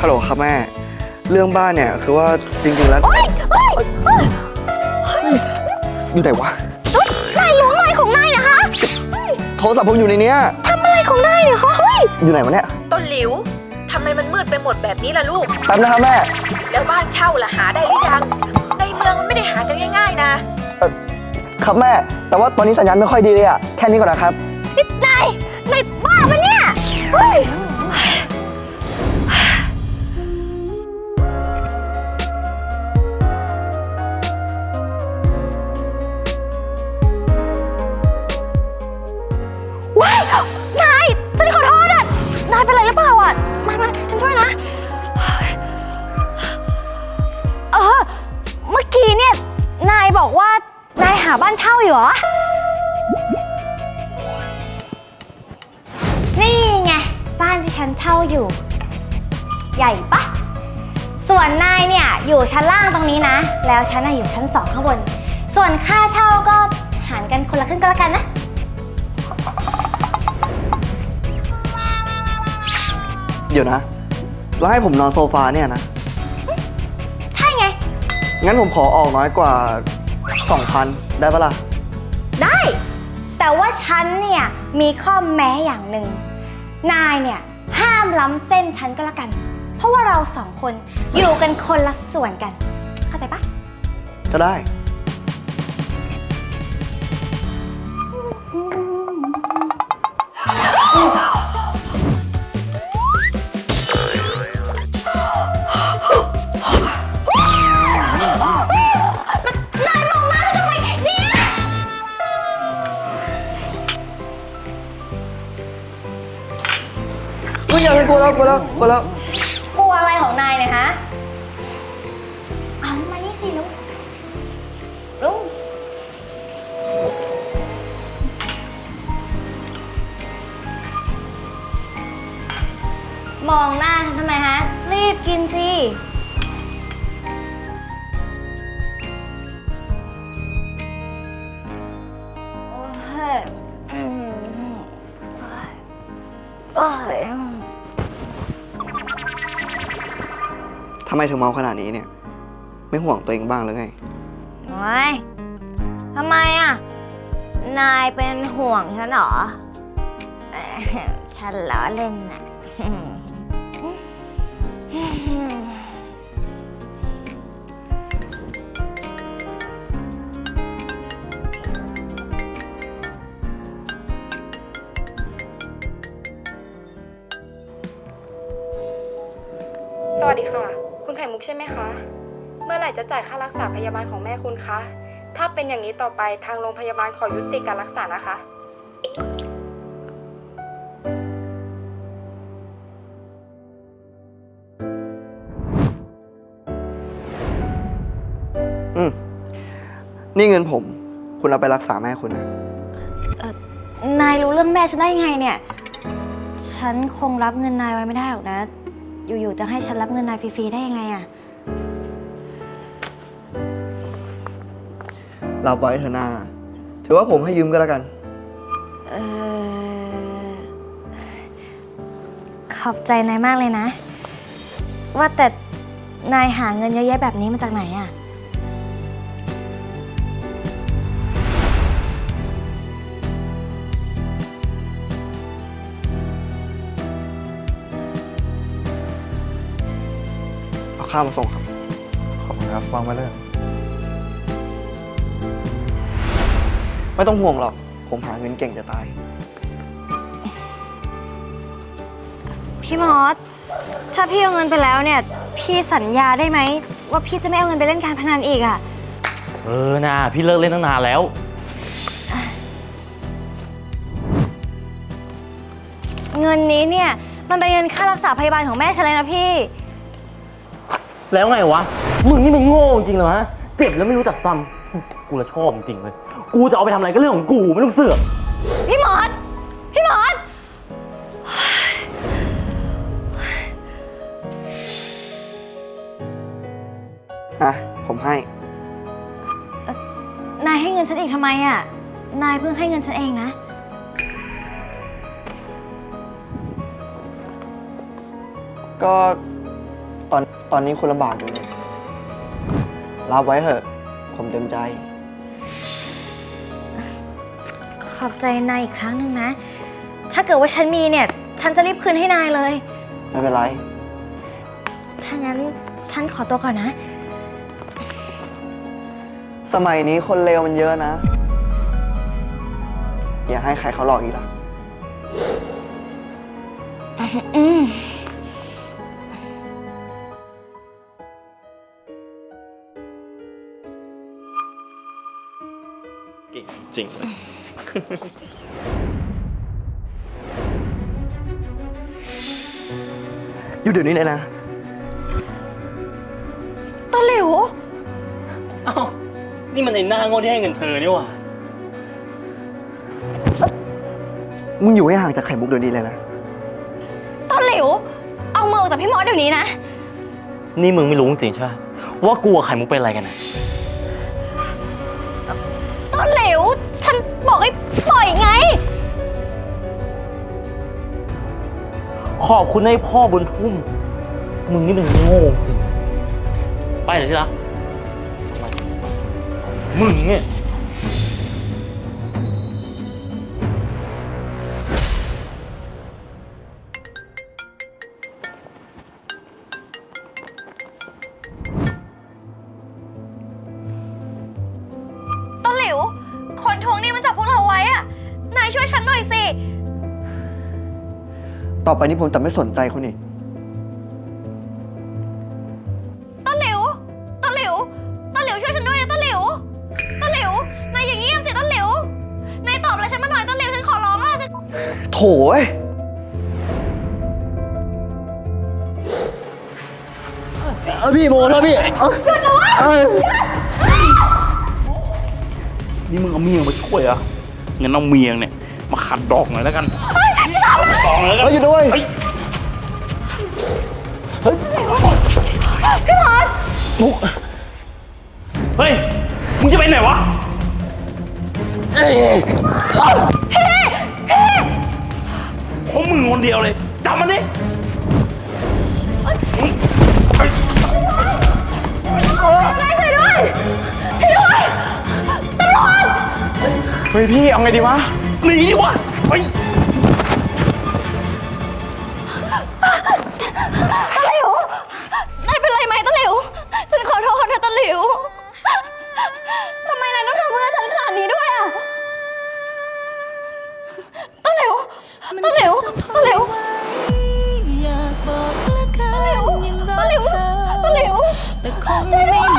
ฮัลโหลครับแม่ เรื่องบ้านเนี่ยคือว่าจริงๆแล้ว อยู่ไหนวะ นายล้วงอะไรของนายนะคะโทรศัพท์ผมอยู่ในเนี้ย ทำอะไรของนายเนี่ยคะเฮ้ยอยู่ไหนวะเนี่ย ต้นหลิวทำไมมันมืดไปหมดแบบนี้ล่ะลูก แป๊บนะครับแม่ แล้วบ้านเช่าล่ะหาได้หรือยัง ในเมืองมันไม่ได้หากันง่ายๆนะครับแม่ แต่ว่าตอนนี้สัญญาณไม่ค่อยดีเลยอะแค่นี้ก่อนนะครับ นี่นายนายบ้าปะเนี่ยเฮ้ย มามาฉันช่วยนะ เออ เมื่อกี้เนี่ย นายบอกว่า นายหาบ้านเช่าอยู่เหรอ นี่ไง บ้านที่ฉันเช่าอยู่ ใหญ่ปะ ส่วนนายเนี่ย อยู่ชั้นล่างตรงนี้นะ แล้วฉันน่ะอยู่ชั้นสองข้างบน ส่วนค่าเช่าก็หารกันคนละครึ่งก็แล้วกันนะ เดี๋ยวนะ แล้วให้ผมนอนโซฟาเนี่ยนะ ใช่ไง งั้นผมขอออกน้อยกว่า 2,000 ได้ปะล่ะ ได้ แต่ว่าฉันเนี่ยมีข้อแม้อย่างหนึ่ง นายเนี่ยห้ามล้ำเส้นฉันก็แล้วกัน เพราะว่าเราสองคนอยู่กันคนละส่วนกัน เข้าใจปะก็ได้ แล้วกลัวแล้วกลัวแล้วกลัวอะไรของนายเนี่ยฮะเอามานี่สิลุงลุงมองหน้าฉันทำไมฮะ รีบกินสิ ทำไมถึงเมาขนาดนี้เนี่ย ไม่ห่วงตัวเองบ้างหรือไง โอ้ยทำไมอะ นายเป็นห่วงฉันเหรอเอ่อฉันล้อเล่นน่ะ ช่ไหมคะ เมื่อไหร่จะจ่ายค่ารักษาพยาบาลของแม่คุณคะ ถ้าเป็นอย่างนี้ต่อไปทางโรงพยาบาลขอยุติการรักษานะคะ อืม นี่เงินผม คุณเอาไปรักษาแม่คุณนะ นายรู้เรื่องแม่ฉันได้ยังไงเนี่ย ฉันคงรับเงินนายไว้ไม่ได้หรอกนะ อยู่ๆจะให้ฉันรับเงินนายฟรีๆได้ยังไงอะรับไว้เถอะนาถือว่าผมให้ยืมก็แล้วกัน เออขอบใจนายมากเลยนะ ว่าแต่นายหาเงินเยอะแยะแบบนี้มาจากไหนอะาข้าวมาส่งครับ ขอบคุณครับวางไว้เลยไม่ต้องห่วงหรอก ผมหาเงินเก่งจะตาย พี่มอส ถ้าพี่เอาเงินไปแล้วเนี่ย พี่สัญญาได้ไหม ว่าพี่จะไม่เอาเงินไปเล่นการพนันอีกอะ เออนะพี่เลิกเล่นตั้งนานแล้ว เงินนี้เนี่ย มันเป็นเงินค่ารักษาพยาบาลของแม่ฉันเลยนะพี่ แล้วไงวะ มึงนี่มันโง่จริงเลยวะเจ็บแล้วไม่รู้จักจำกูละชอบจริงๆเลย กูจะเอาไปทำอะไรก็เรื่องของกูไม่ต้องเสือก พี่มอสพี่มอสอะ ผมให้ นายให้เงินฉันอีกทำไมอะ นายเพิ่งให้เงินฉันเองนะ ก็ ตอนตอนนี้คุณลำบากอยู่เนี่ยรับไว้เถอะ ผมเต็มใจ ขอบใจนายอีกครั้งหนึ่งนะ ถ้าเกิดว่าฉันมีเนี่ย ฉันจะรีบคืนให้นายเลย ไม่เป็นไร ถ้างั้นฉันขอตัวก่อนนะ สมัยนี้คนเลวมันเยอะนะ อย่าให้ใครเขาหลอกอีกล่ะ อืม เก่งจริงเลยอยู่เดี๋ยวนี้เลยนะ ตะหลิวอ้าวนี่มันไอ้หน้าโง่ที่ให้เงินเธอนี่หว่ามึงอยู่ให้ห่างจากไข่มุกเดี๋ยวนี้เลยนะ ตะหลิว เอามือออกจากพี่มอสเดี๋ยวนี้นะ นี่มึงไม่รู้จริงๆใช่ไหมว่ากูกับไข่มุกเป็นอะไรกันนะ ไง ขอบคุณให้พ่อบนทุ่ม มึงนี่มันโง่จริง ไปไหนที่รักมึงเนี่ย ต่อไปนี้ผมจะไม่สนใจคุณอีก ต้นหลิว ต้นหลิว ต้นหลิวช่วยฉันด้วยนะต้นหลิว ต้นหลิว นายอย่างเงียบสิต้นหลิว นายตอบอะไรฉันมาหน่อยต้นหลิวฉันขอร้องละฉัน โถยเออพี่โมแล้วพี่เออนี่มึงเอาเมียมาช่วยเหรอะงั้นเอาเมียเนี่ย มาขัดดอกหน่อยแล้วกัน ดอกหน่อยแล้วกันเฮ้ยอยู่ด้วยเฮ้ยเฮ้ยมึงจะไปไหนวะเพราะมึงคนเดียวเลยจับมันดิเฮ้ยเฮ้ยพี่เอาไงดีวะหนีดิวะเฮ้ย แต่คงไม่